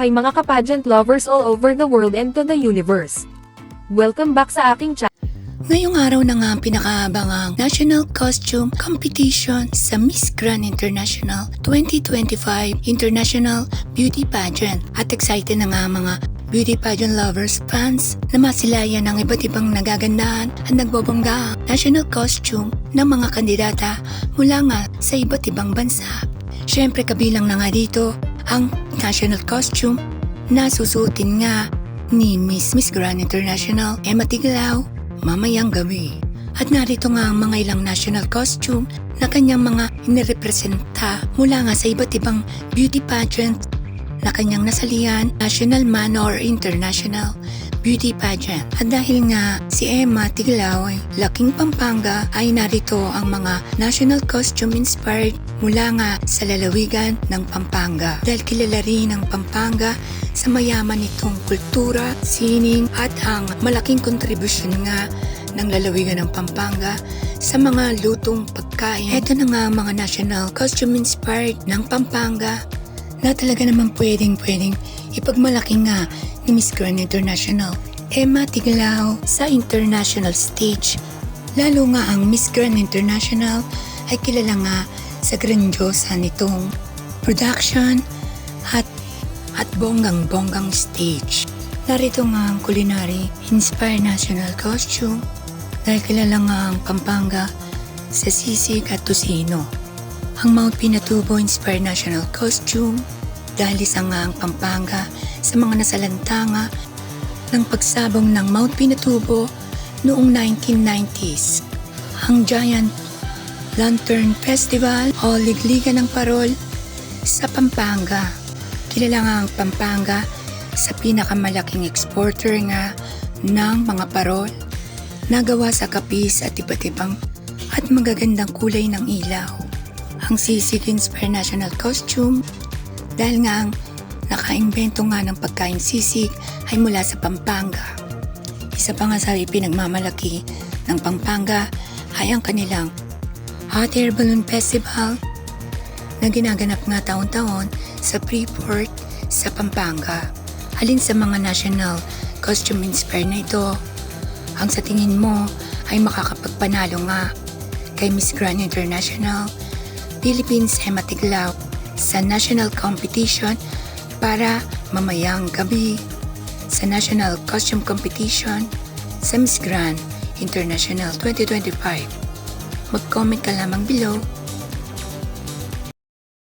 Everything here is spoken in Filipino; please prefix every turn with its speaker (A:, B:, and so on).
A: Hi mga kapageant lovers all over the world and to the universe. Welcome back sa aking channel.
B: Ngayong araw na nga ang pinakaabangang National Costume Competition sa Miss Grand International 2025 International Beauty Pageant. At excited na nga ang mga beauty pageant lovers, fans na masilayan ng iba't ibang nagagandahan at nagbobongga national costume ng mga kandidata mula nga sa iba't ibang bansa. Siyempre kabilang na nga dito ang national costume na susutin nga ni Miss Miss Grand International Emma Tiglao mamayang gabi. At narito nga ang mga ilang national costume na kanyang mga inirepresenta mula nga sa iba't ibang beauty pageant na kanyang nasalihan, national man or international beauty pageant. At dahil nga si Emma Tiglao ay laking Pampanga ay narito ang mga national costume inspired mula nga sa lalawigan ng Pampanga. Dahil kilala rin ang Pampanga sa mayaman nitong kultura, sining at ang malaking kontribusyon nga ng lalawigan ng Pampanga sa mga lutong pagkain. Ito na nga mga national costume inspired ng Pampanga na talaga naman pwedeng pwedeng ipagmalaki nga ni Miss Grand International. Emma Tiglao sa international stage. Lalo nga ang Miss Grand International ay kilala nga sa grandiosa nitong production at at bonggang-bonggang stage. Narito nga ang culinary inspired national costume dahil kilala nga ang Pampanga sa sisig at tusino. Ang Mount Pinatubo inspired national costume dahil isa nga ang Pampanga sa mga nasalantanga ng pagsabong ng Mount Pinatubo noong 1990s. Ang Giant Lantern Festival o Ligliga ng Parol sa Pampanga. Kilala nga ang Pampanga sa pinakamalaking exporter nga ng mga parol nagawa sa kapis at iba't ibang at magagandang kulay ng ilaw. Ang Sisig Inspire National Costume dahil nga ang nakaimbento nga ng pagkain sisig ay mula sa Pampanga. Isa pa nga sa ipinagmamalaki ng Pampanga ay ang kanilang Hot Air Balloon Festival na ginaganap nga taon-taon sa Freeport sa Pampanga. Alin sa mga national costume inspired na ito ang sa tingin mo ay makakapagpanalo nga kay Miss Grand International Philippines Emma Tiglao sa national competition para mamayang gabi sa National Costume Competition sa Miss Grand International 2025. Mag-comment ka lamang below